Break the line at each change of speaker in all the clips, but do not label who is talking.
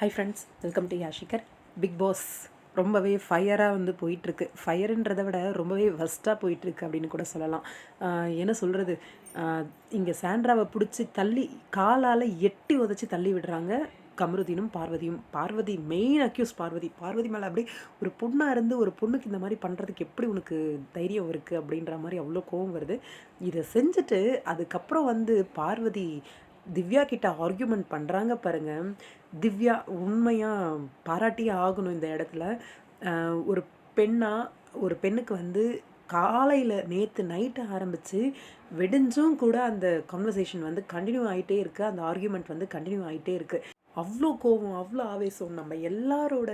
High friends welcome to யாஷிகர் Bigg Boss ரொம்பவே ஃபயராக வந்து போயிட்டுருக்கு. ஃபயருன்றதை விட ரொம்பவே வஸ்ட்டாக போயிட்டுருக்கு அப்படின்னு கூட சொல்லலாம். என்ன சொல்கிறது இங்கே சாண்ட்ராவை பிடிச்சி தள்ளி காலால் எட்டி உதச்சி தள்ளி விடுறாங்க கமருதீனும் பார்வதியும். Parvathi main accuse Parvathi. Parvati மேலே அப்படியே ஒரு பொண்ணாக இருந்து ஒரு பொண்ணுக்கு இந்த மாதிரி பண்ணுறதுக்கு எப்படி உனக்கு தைரியம் இருக்குது அப்படின்ற மாதிரி அவ்வளோ கோவம் வருது. இதை செஞ்சுட்டு அதுக்கப்புறம் வந்து பார்வதி திவ்யா கிட்ட ஆர்கியூமெண்ட் பண்ணுறாங்க பாருங்க. திவ்யா உண்மையாக பாராட்டியே ஆகணும் இந்த இடத்துல. ஒரு பெண்ணாக ஒரு பெண்ணுக்கு வந்து காலையில் நேற்று நைட்டு ஆரம்பித்து வெடிஞ்சும் கூட அந்த கான்வர்சேஷன் வந்து கண்டினியூ ஆகிட்டே இருக்குது அந்த ஆர்கியூமெண்ட் வந்து கண்டினியூ ஆகிட்டே இருக்குது அவ்வளோ கோபம் அவ்வளோ ஆவேசம். நம்ம எல்லாரோட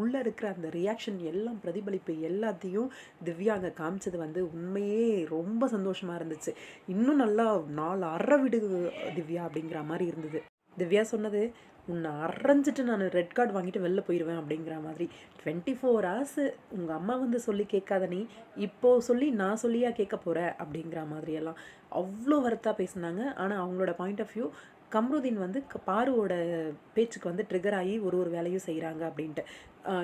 உள்ளே இருக்கிற அந்த ரியாக்ஷன் எல்லாம் பிரதிபலிப்பு எல்லாத்தையும் திவ்யா அங்கே காமிச்சது வந்து உண்மையே ரொம்ப சந்தோஷமாக இருந்துச்சு. இன்னும் நல்லா நாலு அற விடு திவ்யா அப்படிங்கிற மாதிரி இருந்தது. திவ்யா சொன்னது உன்னை அரைஞ்சிட்டு நான் ரெட் கார்டு வாங்கிட்டு வெளில போயிடுவேன் அப்படிங்கிற மாதிரி. டுவெண்ட்டி ஃபோர் ஹவர்ஸ் உங்கள் அம்மா வந்து சொல்லி கேட்காத நீ இப்போ சொல்லி நான் சொல்லியா கேட்க போகிற அப்படிங்கிற மாதிரியெல்லாம் அவ்வளோ வருத்தா பேசினாங்க. ஆனால் அவங்களோட பாயிண்ட் ஆஃப் வியூ கம்ருதீன் வந்து பாருவோட பேச்சுக்கு வந்து ட்ரிகர் ஆகி ஒரு ஒரு வேலையும் செய்கிறாங்க அப்படின்ட்டு.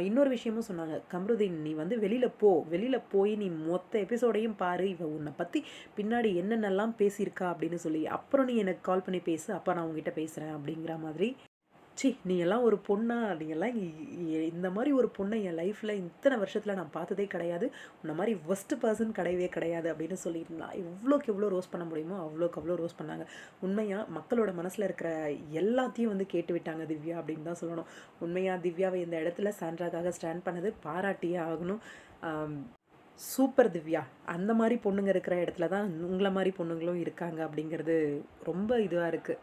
இன்னொரு விஷயமும் சொன்னாங்க. கம்ருதீன் நீ வந்து வெளியில் போ வெளியில் போய் நீ மொத்த எபிசோடையும் பாரு இவ உன்னை பற்றி பின்னாடி என்னென்னலாம் பேசியிருக்கா அப்படின்னு சொல்லி. அப்புறம் நீ எனக்கு கால் பண்ணி பேசு அப்போ நான் உங்ககிட்ட பேசுகிறேன் அப்படிங்கிற மாதிரி சி நீ எல்லாம் ஒரு பொண்ணா? நீ எல்லாம் இந்த மாதிரி ஒரு பொண்ணை என் லைஃப்பில் இத்தனை வருஷத்தில் நான் பார்த்ததே கிடையாது. உன்ன மாதிரி ஒஸ்ட் பர்சன் கிடையவே கிடையாது அப்படின்னு சொல்லியிருந்தான் எவ்வளோக்கு எவ்வளோ ரோஸ் பண்ண முடியுமோ அவ்வளோக்கு அவ்வளோ ரோஸ் பண்ணாங்க. உண்மையாக மக்களோட மனசில் இருக்கிற எல்லாத்தையும் வந்து கேட்டு விட்டாங்க திவ்யா அப்படின்னு தான் சொல்லணும். உண்மையாக திவ்யாவை இந்த இடத்துல சாண்ட்ராக்காக ஸ்டாண்ட் பண்ணது பாராட்டியே ஆகணும். சூப்பர் திவ்யா. அந்த மாதிரி பொண்ணுங்க இருக்கிற இடத்துல தான் உங்களை மாதிரி பொண்ணுங்களும் இருக்காங்க அப்படிங்கிறது ரொம்ப இதுவாக இருக்குது